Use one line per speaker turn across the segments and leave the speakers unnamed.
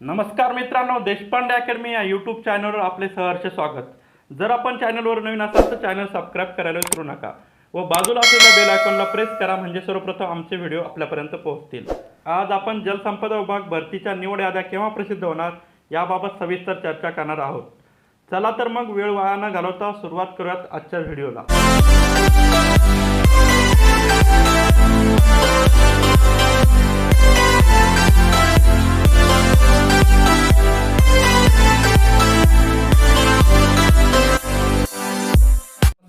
नमस्कार मित्रांनो देशपांडे अकॅडमी या यूट्यूब चॅनलवर आपले सहर्ष स्वागत. जर आपण चॅनलवर नवीन असाल तर चॅनल सबस्क्राईब करायला विसरू नका व बाजूला असलेल्या बेल आयकॉनला प्रेस करा म्हणजे सर्वप्रथम आमचे व्हिडिओ आपल्यापर्यंत पोहोचतील. आज आपण जलसंपदा विभाग भरतीच्या निवड याद्या केव्हा प्रसिद्ध होणार याबाबत सविस्तर चर्चा करणार आहोत. चला तर मग वेळ वाया न घालवता सुरुवात करूयात आजच्या व्हिडिओला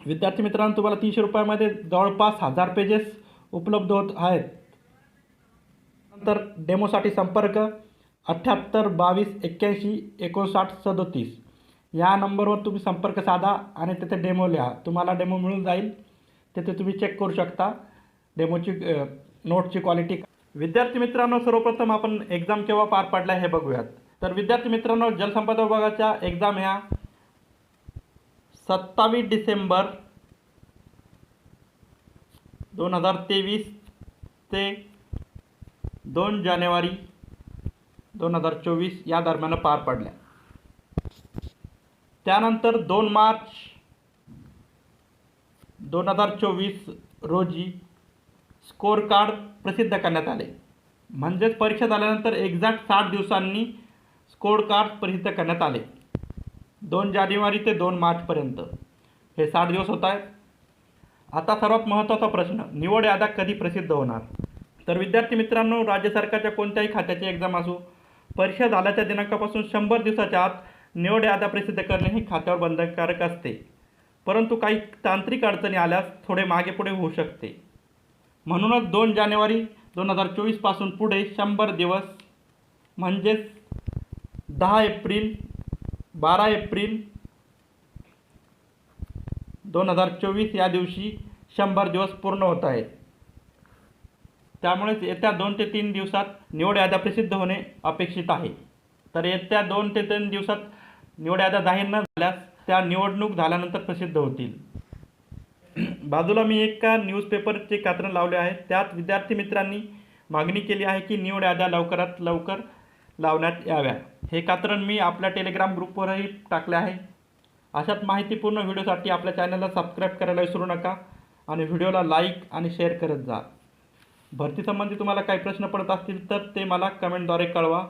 विद्यार्थी मित्रांनो तुम्हाला तीनशे रुपयामध्ये जवळपास हजार पेजेस उपलब्ध होत आहेत. नंतर डेमोसाठी संपर्क अठ्ठ्याहत्तर बावीस एक्क्याऐंशी एकोणसाठ सदोतीस. या नंबरवर तुम्ही संपर्क साधा आणि तिथे डेमो लिहा. तुम्हाला डेमो मिळून जाईल. तिथे तुम्ही चेक करू शकता डेमोची नोटची क्वालिटी विद्यार्थी मित्रांनो सर्वप्रथम आपण एक्झाम केव्हा पार पडल्या हे बघूयात. तर विद्यार्थी मित्रांनो जलसंपदा विभागाच्या एक्झाम ह्या सत्तावीस डिसेंबर दोन हजार तेवीस ते दोन जानेवारी दोन हजार चोवीस या दरम्यान पार पडल्या. त्यानंतर दोन मार्च दोन हजार चोवीस रोजी स्कोअर कार्ड प्रसिद्ध करण्यात आले. म्हणजेच परीक्षा झाल्यानंतर एक्झॅक्ट साठ दिवसांनी स्कोअर कार्ड प्रसिद्ध करण्यात आले. दोन जानेवारी ते दोन मार्चपर्यंत. हे साठ दिवस होत आहेत. आता सर्वात महत्त्वाचा प्रश्न निवड याद्या कधी प्रसिद्ध होणार? तर विद्यार्थी मित्रांनो राज्य सरकारच्या कोणत्याही खात्याची एक्झाम असो परीक्षा झाल्याच्या दिनांकापासून शंभर दिवसाच्या आत निवड याद्या प्रसिद्ध करणे हे खात्यावर बंधनकारक असते. परंतु काही तांत्रिक अडचणी आल्यास थोडे मागे पुढे होऊ शकते. म्हणूनच दोन जानेवारी दोन हजार चोवीसपासून पुढे शंभर दिवस म्हणजेच दहा एप्रिल बारा एप्रिल दोन हजार चोवीस या दिवशी शंभर दिवस पूर्ण होत आहेत. त्यामुळेच येत्या दोन ते तीन दिवसात निवड याद्या प्रसिद्ध होणे अपेक्षित आहे. तर येत्या दोन ते तीन दिवसात निवड याद्या जाहीर न झाल्यास त्या निवडणूक झाल्यानंतर प्रसिद्ध होतील. बाजूला मी एका न्यूजपेपरचे कात्रण लावले आहे. त्यात विद्यार्थी मित्रांनी मागणी केली आहे की निवड याद्या लवकरात लवकर लावण्यात याव्या. हे कात्रण मी आपल्या टेलिग्राम ग्रुपवरही टाकले आहे. अशाच माहितीपूर्ण व्हिडिओसाठी आपल्या चॅनलला सबस्क्राईब करायला विसरू नका आणि व्हिडिओला लाईक आणि शेअर करत जा. भरतीसंबंधी तुम्हाला काही प्रश्न पडत असतील तर ते मला कमेंटद्वारे कळवा.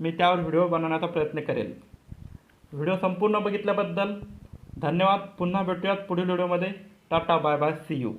मी त्यावर व्हिडिओ बनवण्याचा प्रयत्न करेल. व्हिडिओ संपूर्ण बघितल्याबद्दल धन्यवाद. पुन्हा भेटूयात पुढील व्हिडिओमध्ये. Tata bye bye. See you